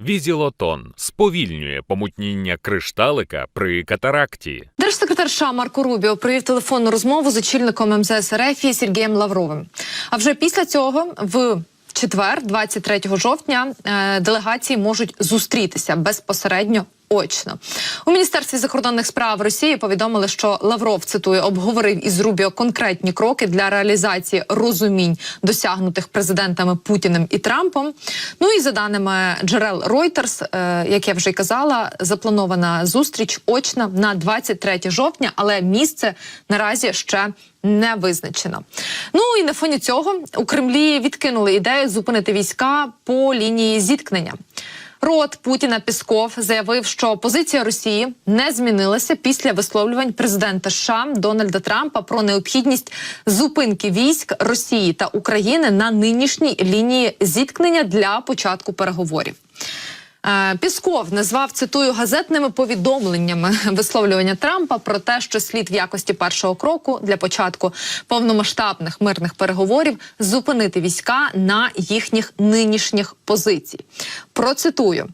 Візілотон сповільнює помутніння кришталика при катаракті. Держсекретар США Марко Рубіо провів телефонну розмову з очільником МЗС РФ Сергієм Лавровим. А вже після цього в четвер, 23 жовтня, е, делегації можуть зустрітися безпосередньо. Очно у міністерстві закордонних справ Росії повідомили, що Лавров цитую обговорив із Рубіо конкретні кроки для реалізації розумінь, досягнутих президентами Путіним і Трампом. Ну і за даними джерел Reuters, е, як я вже й казала, запланована зустріч очна на 23 жовтня, але місце наразі ще не визначено. Ну і на фоні цього у Кремлі відкинули ідею зупинити війська по лінії зіткнення. Рот Путіна Пісков заявив, що позиція Росії не змінилася після висловлювань президента США Дональда Трампа про необхідність зупинки військ Росії та України на нинішній лінії зіткнення для початку переговорів. Е, Пісков назвав цитую газетними повідомленнями висловлювання Трампа про те, що слід в якості першого кроку для початку повномасштабних мирних переговорів зупинити війська на їхніх нинішніх позицій. Процитую.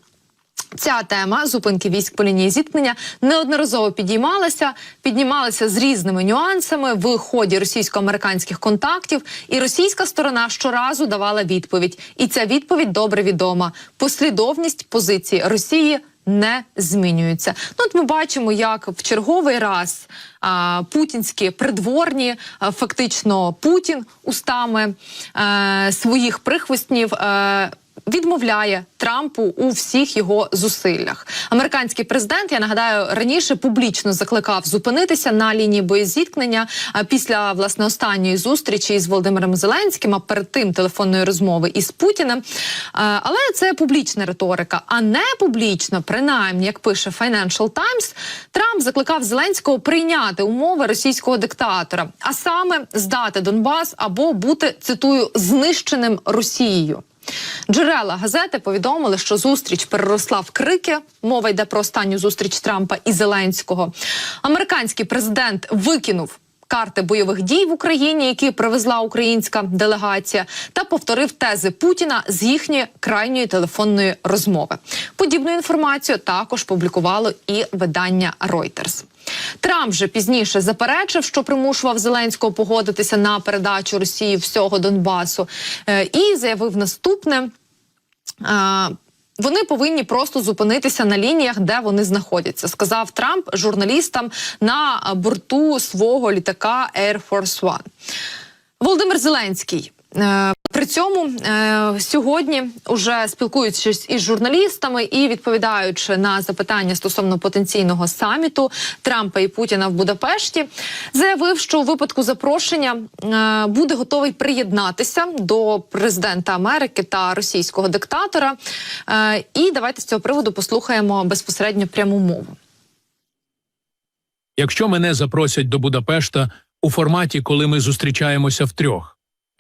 Ця тема зупинки військ по лінії зіткнення неодноразово підіймалася, піднімалася з різними нюансами в ході російсько-американських контактів, і російська сторона щоразу давала відповідь. І ця відповідь добре відома. Послідовність позиції Росії. Не змінюється. Ну, от ми бачимо, як в черговий раз а, путінські придворні, а, фактично Путін устами е, своїх прихвостнів. Е, Відмовляє Трампу у всіх його зусиллях. Американський президент, я нагадаю, раніше публічно закликав зупинитися на лінії боєзіткнення після власне останньої зустрічі з Володимиром Зеленським, а перед тим телефонної розмови із Путіним. Але це публічна риторика, а не публічно, принаймні, як пише Financial Times, Трамп закликав Зеленського прийняти умови російського диктатора, а саме здати Донбас або бути цитую знищеним Росією. Джерела газети повідомили, що зустріч переросла в крики. Мова йде про останню зустріч Трампа і Зеленського. Американський президент викинув. Карти бойових дій в Україні, які привезла українська делегація, та повторив тези Путіна з їхньої крайньої телефонної розмови. Подібну інформацію також публікувало і видання Reuters. Трамп же пізніше заперечив, що примушував Зеленського погодитися на передачу Росії всього Донбасу, е, і заявив наступне. Е, вони повинні просто зупинитися на лініях, де вони знаходяться, сказав Трамп журналістам на борту свого літака Air Force One. Володимир Зеленський. При цьому е, сьогодні, уже спілкуючись із журналістами і відповідаючи на запитання стосовно потенційного саміту Трампа і Путіна в Будапешті, заявив, що у випадку запрошення е, буде готовий приєднатися до президента Америки та російського диктатора. Е, І давайте з цього приводу послухаємо безпосередньо пряму мову. Якщо мене запросять до Будапешта у форматі, коли ми зустрічаємося втрьох,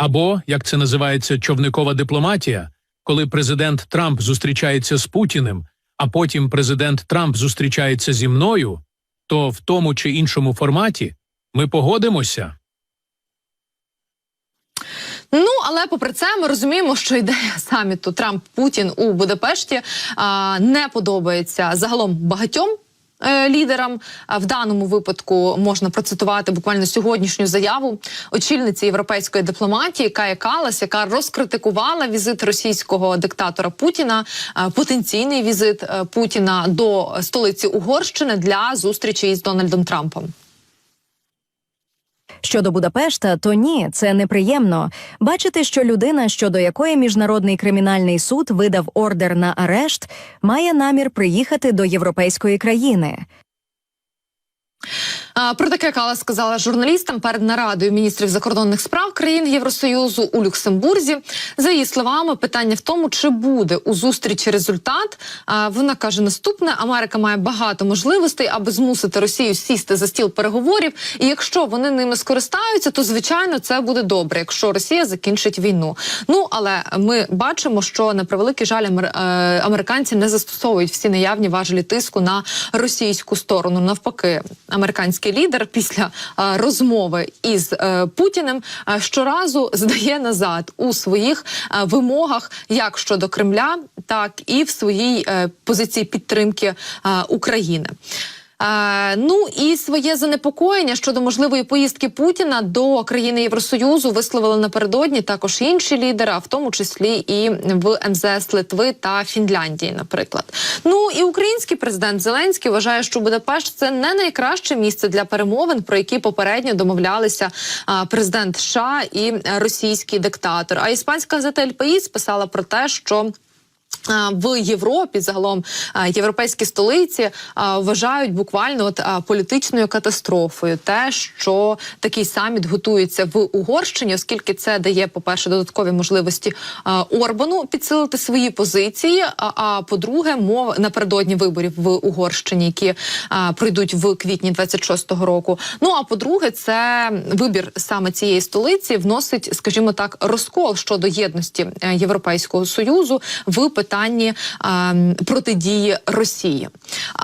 або як це називається човникова дипломатія, коли президент Трамп зустрічається з Путіним, а потім президент Трамп зустрічається зі мною, то в тому чи іншому форматі ми погодимося. Ну але попри це, ми розуміємо, що ідея саміту Трамп Путін у Будапешті а, не подобається загалом багатьом. Е, Лідерам в даному випадку можна процитувати буквально сьогоднішню заяву очільниці європейської дипломатії Кая Калас, яка розкритикувала візит російського диктатора Путіна, е, потенційний візит е, Путіна до столиці Угорщини для зустрічі із Дональдом Трампом. Щодо Будапешта, то ні, це неприємно. Бачити, що людина, щодо якої міжнародний кримінальний суд видав ордер на арешт, має намір приїхати до європейської країни. Про таке Кала сказала журналістам перед нарадою міністрів закордонних справ країн Євросоюзу у Люксембурзі. За її словами, питання в тому, чи буде у зустрічі результат. А, Вона каже: наступне: Америка має багато можливостей, аби змусити Росію сісти за стіл переговорів. І якщо вони ними скористаються, то звичайно це буде добре, якщо Росія закінчить війну. Ну але ми бачимо, що на превеликий жаль е, американці не застосовують всі наявні важелі тиску на російську сторону. Навпаки, американські український лідер після е, розмови із е, Путіним е, щоразу здає назад у своїх е, вимогах, як щодо Кремля, так і в своїй е, позиції підтримки е, України. Ну і своє занепокоєння щодо можливої поїздки Путіна до країни Євросоюзу висловили напередодні також інші лідери, а в тому числі і в МЗС Литви та Фінляндії, наприклад. Ну і український президент Зеленський вважає, що Будапешт це не найкраще місце для перемовин, про які попередньо домовлялися президент США і російський диктатор. А іспанська газета «Ель Паїс» писала про те, що в Європі загалом європейські столиці вважають буквально от політичною катастрофою, те, що такий саміт готується в Угорщині, оскільки це дає, по перше, додаткові можливості Орбану підсилити свої позиції. А, по-друге, мова напередодні виборів в Угорщині, які а, пройдуть в квітні 26-го року. Ну а по-друге, це вибір саме цієї столиці вносить, скажімо так, розкол щодо єдності е, Європейського союзу в питанні а, протидії Росії.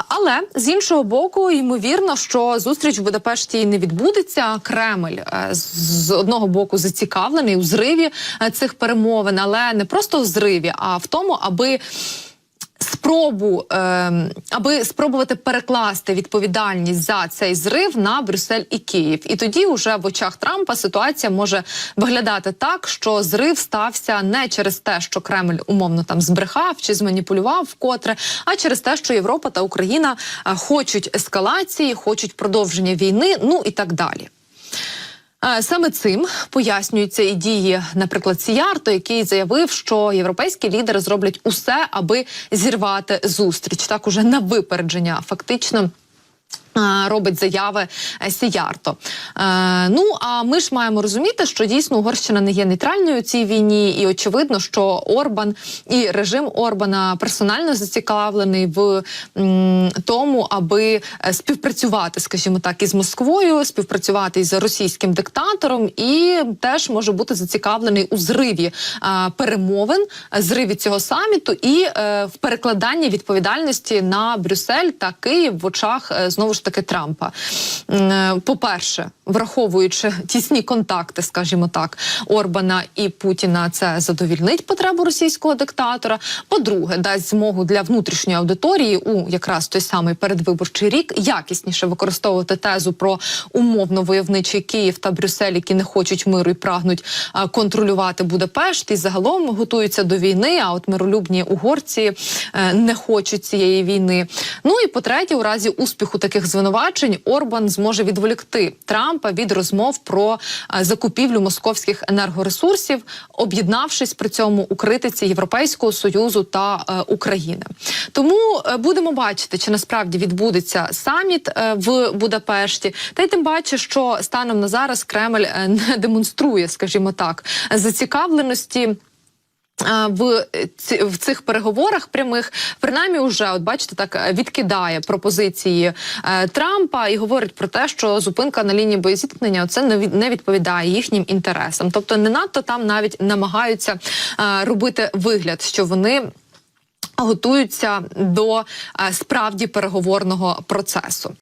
Але з іншого боку, ймовірно, що зустріч в Будапешті не відбудеться. Кремль е, з- одного боку зацікавлений у зриві е, цих перемовин, але не просто у зриві, а в тому, аби спробу, ем, аби спробувати перекласти відповідальність за цей зрив на Брюссель і Київ. І тоді, уже в очах Трампа, ситуація може виглядати так, що зрив стався не через те, що Кремль умовно там збрехав чи зманіпулював вкотре, а через те, що Європа та Україна е, хочуть ескалації, хочуть продовження війни, ну і так далі. Саме цим пояснюються і дії, наприклад, Сіярто, який заявив, що європейські лідери зроблять усе, аби зірвати зустріч. Так уже на випередження, фактично. Е, Робить заяви е, Сіярто. Е, ну а ми ж маємо розуміти, що дійсно Угорщина не є нейтральною у цій війні, і очевидно, що Орбан і режим Орбана персонально зацікавлений в м, тому, аби е, співпрацювати, скажімо так, із Москвою, співпрацювати із російським диктатором, і теж може бути зацікавлений у зриві е, перемовин, зриві цього саміту і е, в перекладанні відповідальності на Брюссель та Київ в очах е, знову ж таки Трампа. Е, По-перше, враховуючи тісні контакти, скажімо так, Орбана і Путіна, це задовільнить потребу російського диктатора. По-друге, дасть змогу для внутрішньої аудиторії у якраз той самий передвиборчий рік якісніше використовувати тезу про умовно войовничий Київ та Брюссель, які не хочуть миру і прагнуть контролювати Будапешт і загалом готуються до війни. А от миролюбні угорці е, не хочуть цієї війни. Ну і по-третє, у разі успіху таких звинувачень Орбан зможе відволікти Трампа від розмов про е, закупівлю московських енергоресурсів, об'єднавшись при цьому у критиці Європейського союзу та е, України. Тому е, будемо бачити, чи насправді відбудеться саміт в Будапешті. Та й тим паче, що станом на зараз Кремль не демонструє, скажімо так, зацікавленості. В ці в цих переговорах прямих принаймні вже от бачите, так е, відкидає пропозиції е, Трампа і говорить про те, що зупинка на лінії боєзіткнення це не не відповідає їхнім інтересам. Тобто не надто там навіть намагаються е, робити вигляд, що вони. Готуються до е, справді переговорного процесу.